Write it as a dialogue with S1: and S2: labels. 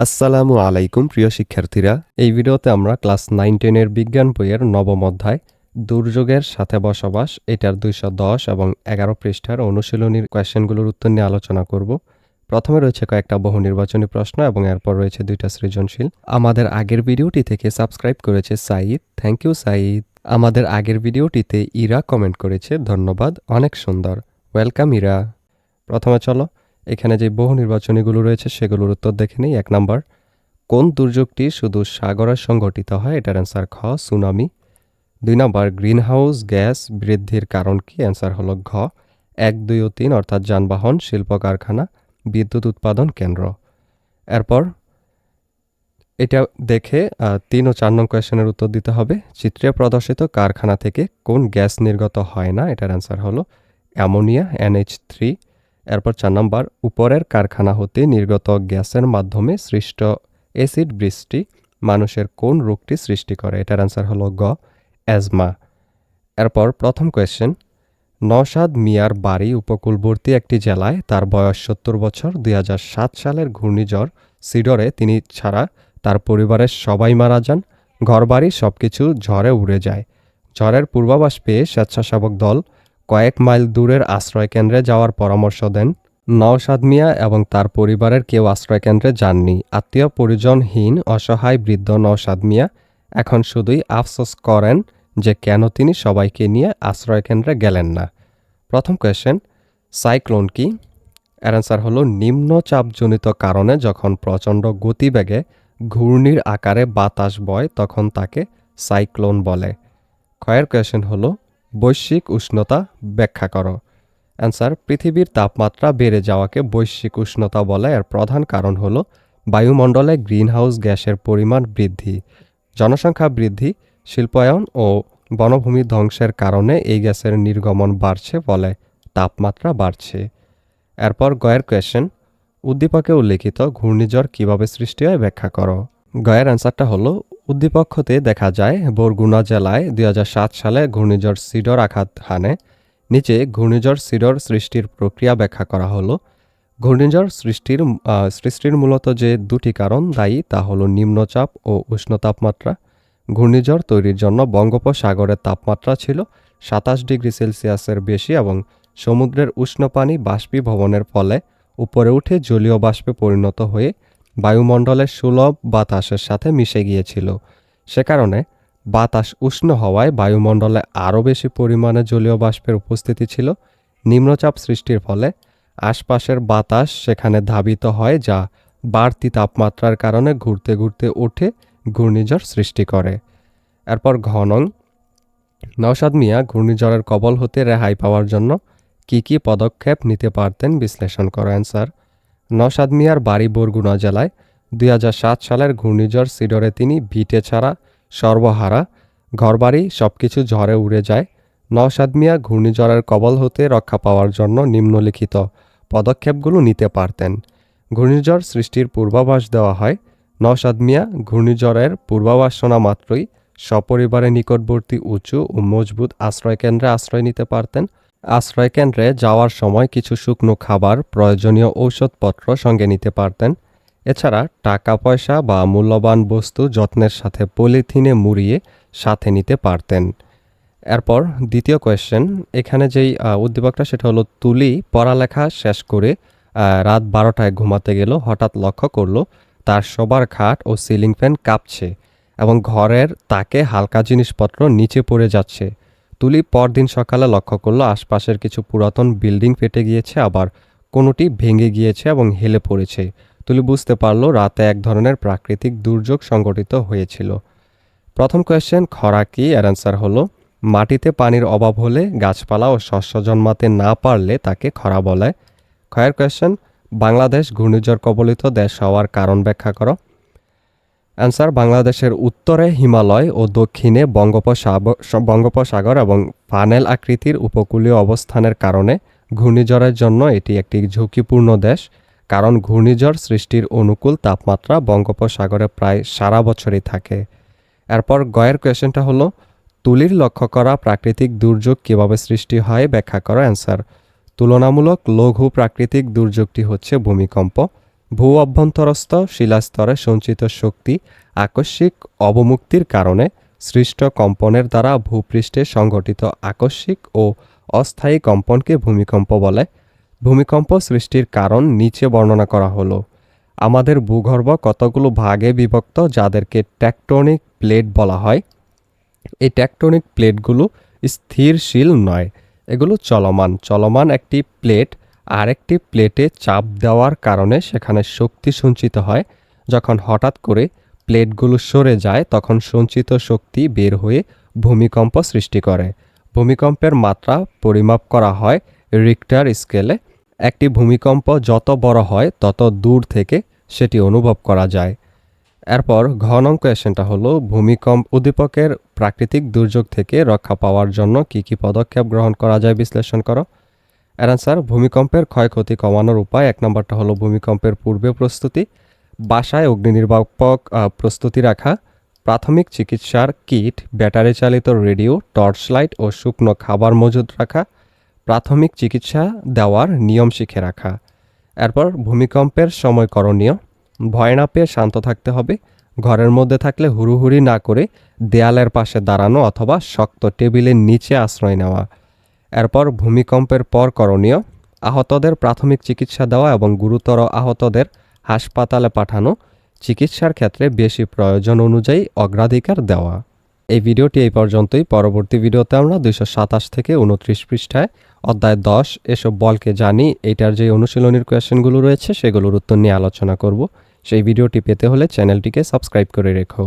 S1: আসসালামু আলাইকুম, প্রিয় শিক্ষার্থীরা। এই ভিডিওতে আমরা ক্লাস নাইন টেনের বিজ্ঞান বইয়ের নবম অধ্যায়, দুর্যোগের সাথে বসবাস, এটার দুইশো দশ এবং এগারো পৃষ্ঠার অনুশীলনীর কোয়েশ্চেনগুলোর উত্তর নিয়ে আলোচনা করব। প্রথমে রয়েছে কয়েকটা বহু নির্বাচনী প্রশ্ন এবং এরপর রয়েছে দুইটা সৃজনশীল। আমাদের আগের ভিডিওটি থেকে সাবস্ক্রাইব করেছে সাঈদ। Thank you, Saeed. আমাদের আগের ভিডিওটিতে ইরা কমেন্ট করেছে, ধন্যবাদ, অনেক সুন্দর। ওয়েলকাম, ইরা। প্রথমে চলো এখানে যে বহু নির্বাচনীগুলো রয়েছে, সেগুলোর উত্তর দেখে নিই। এক নাম্বার, কোন দুর্যোগটি শুধু সাগরে সংঘটিত হয়? এটার অ্যান্সার খ সুনামি দুই নাম্বার গ্রিনহাউস গ্যাস বৃদ্ধির কারণ কি? অ্যান্সার হলো ঘ, এক, দুই ও তিন, অর্থাৎ যানবাহন শিল্প কারখানা বিদ্যুৎ উৎপাদন কেন্দ্র। এরপর, এটা দেখে তিন ও চার নং কোয়েশনের উত্তর দিতে হবে। চিত্রে প্রদর্শিত কারখানা থেকে কোন গ্যাস নির্গত হয় না? এটার অ্যান্সার হলো অ্যামোনিয়া এনএইচ থ্রি এরপর চার নম্বর, উপরের কারখানা হতে নির্গত গ্যাসের মাধ্যমে সৃষ্ট অ্যাসিড বৃষ্টি মানুষের কোন রোগটি সৃষ্টি করে? এটার অ্যান্সার হলো গ অ্যাজমা এরপর প্রথম কোয়েশ্চেন নওশাদ মিয়ার বাড়ি উপকূলবর্তী একটি জেলায় তার বয়স সত্তর বছর, দুই হাজার সাত সালের ঘূর্ণিঝড় সিডরে তিনি ছাড়া তার পরিবারের সবাই মারা যান। ঘরবাড়ি সব কিছু ঝড়ে উড়ে যায়। ঝড়ের পূর্বাভাস পেয়ে স্বেচ্ছাসেবক দল কয়েক মাইল দূরের আশ্রয়কেন্দ্রে যাওয়ার পরামর্শ দেন নওশাদ মিয়া এবং তার পরিবারের কেউ আশ্রয়কেন্দ্রে যাননি। আত্মীয় পরিজনহীন, অসহায় বৃদ্ধ নওশাদ মিয়া এখন শুধুই আফসোস করেন যে কেন তিনি সবাইকে নিয়ে আশ্রয়কেন্দ্রে গেলেন না। প্রথম কোয়েশ্চেন সাইক্লোন কি? অ্যান্সার হলো নিম্নচাপজনিত কারণে যখন প্রচণ্ড গতিবেগে ঘূর্ণির আকারে বাতাস বয়, তখন তাকে সাইক্লোন বলে। ক্ষয়ের কোয়েশ্চেন হলো বৈশ্বিক উষ্ণতা ব্যাখ্যা করো। অ্যান্সার পৃথিবীর তাপমাত্রা বেড়ে যাওয়াকে বৈশ্বিক উষ্ণতা বলে। এর প্রধান কারণ হল বায়ুমণ্ডলে গ্রিনহাউস গ্যাসের পরিমাণ বৃদ্ধি, জনসংখ্যা বৃদ্ধি, শিল্পায়ন ও বনভূমি ধ্বংসের কারণে এই গ্যাসের নির্গমন বাড়ছে ফলে তাপমাত্রা বাড়ছে। এরপর গয়ের কোয়েশন উদ্দীপকে উল্লেখিত ঘূর্ণিঝড় কীভাবে সৃষ্টি হয় ব্যাখ্যা করো। গয়ের অ্যান্সারটা হলো উদ্দীপক হতে দেখা যায় বরগুনা জেলায় দুই হাজার সাত সালে ঘূর্ণিঝড় সিডর আঘাত হানে। নিচে ঘূর্ণিঝড় সিডর সৃষ্টির প্রক্রিয়া ব্যাখ্যা করা হলো। ঘূর্ণিঝড় সৃষ্টির সৃষ্টির মূলত যে দুটি কারণ দায়ী তা হলো নিম্নচাপ ও উষ্ণ তাপমাত্রা। ঘূর্ণিঝড় তৈরির জন্য বঙ্গোপসাগরের তাপমাত্রা ছিল সাতাশ ডিগ্রি সেলসিয়াসের বেশি এবং সমুদ্রের উষ্ণ পানি বাষ্পীভবনের ফলে উপরে উঠে জলীয় বাষ্পে পরিণত হয়ে বায়ুমণ্ডলের সুলভ বাতাসের সাথে মিশে গিয়েছিল। সে কারণে বাতাস উষ্ণ হওয়ায় বায়ুমণ্ডলে আরও বেশি পরিমাণে জলীয় বাষ্পের উপস্থিতি ছিল। নিম্নচাপ সৃষ্টির ফলে আশপাশের বাতাস সেখানে ধাবিত হয় যা বাড়তি তাপমাত্রার কারণে ঘুরতে ঘুরতে ওঠে ঘূর্ণিঝড় সৃষ্টি করে। এরপর ঘনং, নওশাদ মিয়া ঘূর্ণিঝড়ের কবল হতে রেহাই পাওয়ার জন্য কী কী পদক্ষেপ নিতে পারতেন বিশ্লেষণ করো অ্যান্সার নওশাদ মিয়ার বাড়ি বরগুনা জেলায় দুই হাজার সাত সালের ঘূর্ণিঝড় সিডরে তিনি ভিটে ছাড়া, সর্বহারা, ঘরবাড়ি সব কিছু ঝড়ে উড়ে যায়। নওশাদ মিয়া ঘূর্ণিঝড়ের কবল হতে রক্ষা পাওয়ার জন্য নিম্নলিখিত পদক্ষেপগুলো নিতে পারতেন। ঘূর্ণিঝড় সৃষ্টির পূর্বাভাস দেওয়া হয় নওশাদ মিয়া ঘূর্ণিঝড়ের পূর্বাভাস শোনা মাত্রই সপরিবারে নিকটবর্তী উঁচু ও মজবুত আশ্রয়কেন্দ্রে আশ্রয় নিতে পারতেন। আশ্রয়কেন্দ্রে যাওয়ার সময় কিছু শুকনো খাবার, প্রয়োজনীয় ঔষধপত্র সঙ্গে নিতে পারতেন। এছাড়া টাকা পয়সা বা মূল্যবান বস্তু যত্নের সাথে পলিথিনে মুড়িয়ে সাথে নিতে পারতেন। এরপর দ্বিতীয় কোয়েশ্চেন এখানে যেই উদ্দীপকটা সেটা হলো, তুলি পড়ালেখা শেষ করে রাত বারোটায় ঘুমাতে গেল, হঠাৎ লক্ষ্য করল তার শোবার খাট ও সিলিং ফ্যান কাঁপছে এবং ঘরের তাকে হালকা জিনিসপত্র নিচে পড়ে যাচ্ছে। তুলি পরদিন সকালে লক্ষ্য করল আশপাশের কিছু পুরাতন বিল্ডিং ফেটে গিয়েছে, আবার কোনোটি ভেঙে গিয়েছে এবং হেলে পড়েছে। তুলি বুঝতে পারল রাতে এক ধরনের প্রাকৃতিক দুর্যোগ সংঘটিত হয়েছিল। প্রথম কোয়েশ্চেন খরা কি? এর অ্যান্সার হলো, মাটিতে পানির অভাব হলে গাছপালা ও শস্য জন্মাতে না পারলে তাকে খরা বলে। ক্ষয়ের কোয়েশ্চেন বাংলাদেশ ঘূর্ণিঝড় কবলিত দেশ হওয়ার কারণ ব্যাখ্যা করো। অ্যান্সার বাংলাদেশের উত্তরে হিমালয় ও দক্ষিণে বঙ্গোপসাগর বঙ্গোপসাগর এবং ফানেল আকৃতির উপকূলীয় অবস্থানের কারণে ঘূর্ণিঝড়ের জন্য এটি একটি ঝুঁকিপূর্ণ দেশ, কারণ ঘূর্ণিঝড় সৃষ্টির অনুকূল তাপমাত্রা বঙ্গোপসাগরে প্রায় সারা বছরই থাকে। এরপর গয়ের কোয়েশ্চেনটা হলো, তুলির লক্ষ্য করা প্রাকৃতিক দুর্যোগ কীভাবে সৃষ্টি হয় ব্যাখ্যা করো অ্যান্সার তুলনামূলক লঘু প্রাকৃতিক দুর্যোগটি হচ্ছে ভূমিকম্প ভূ অভ্যন্তরস্থ শিলাস্তরে সঞ্চিত শক্তি আকস্মিক অবমুক্তির কারণে সৃষ্ট কম্পনের দ্বারা ভূপৃষ্ঠে সংঘটিত আকস্মিক ও অস্থায়ী কম্পনকে ভূমিকম্প বলে। ভূমিকম্প সৃষ্টির কারণ নিচে বর্ণনা করা হলো। আমাদের ভূগর্ভ কতগুলো ভাগে বিভক্ত যাদেরকে ট্যাকটনিক প্লেট বলা হয়? এই ট্যাকটনিক প্লেটগুলো স্থিরশীল নয়। এগুলো চলমান। চলমান একটি প্লেট আরেকটি প্লেটে চাপ দেওয়ার কারণে সেখানে শক্তি সঞ্চিত হয়। যখন হঠাৎ করে প্লেটগুলো সরে যায়, তখন সঞ্চিত শক্তি বের হয়ে ভূমিকম্প সৃষ্টি করে। ভূমিকম্পের মাত্রা পরিমাপ করা হয় রিক্টার স্কেলে। একটি ভূমিকম্প যত বড় হয়, তত দূর থেকে সেটি অনুভব করা যায়। এরপর ঘ কোয়েশনটা হলো, ভূমিকম্প উদ্দীপকের প্রাকৃতিক দুর্যোগ থেকে রক্ষা পাওয়ার জন্য কি কি পদক্ষেপ গ্রহণ করা যায় বিশ্লেষণ করো। এর আনসার ভূমিকম্পের ক্ষয়ক্ষতি কমানোর উপায়, এক নম্বরটা হলো ভূমিকম্পের পূর্বে প্রস্তুতি, বাসায় অগ্নি নির্বাপক প্রস্তুতি রাখা, প্রাথমিক চিকিৎসার কিট, ব্যাটারি চালিত রেডিও, টর্চ লাইট ও শুকনো খাবার মজুদ রাখা, প্রাথমিক চিকিৎসা দেওয়ার নিয়ম শিখে রাখা। এরপর ভূমিকম্পের সময় করণীয়, ভয় না পেয়ে শান্ত থাকতে হবে, ঘরের মধ্যে থাকলে হুড়ুহুড়ি না করে দেয়ালের পাশে দাঁড়ানো অথবা শক্ত টেবিলের নিচে আশ্রয় নেওয়া। এরপর ভূমিকম্পের পর করণীয়, আহতদের প্রাথমিক চিকিৎসা দেওয়া এবং গুরুতর আহতদের হাসপাতালে পাঠানো চিকিৎসার ক্ষেত্রে বেশি প্রয়োজন অনুযায়ী অগ্রাধিকার দেওয়া। এই ভিডিওটি এই পর্যন্তই। পরবর্তী ভিডিওতে আমরা দুইশো সাতাশ থেকে উনত্রিশ পৃষ্ঠায় অধ্যায় দশ এসব বলকে জানি এটার যে অনুশীলনীর কোয়েশ্চেনগুলো রয়েছে সেগুলোর উত্তর নিয়ে আলোচনা করব। সেই ভিডিওটি পেতে হলে চ্যানেলটিকে সাবস্ক্রাইব করে রেখো।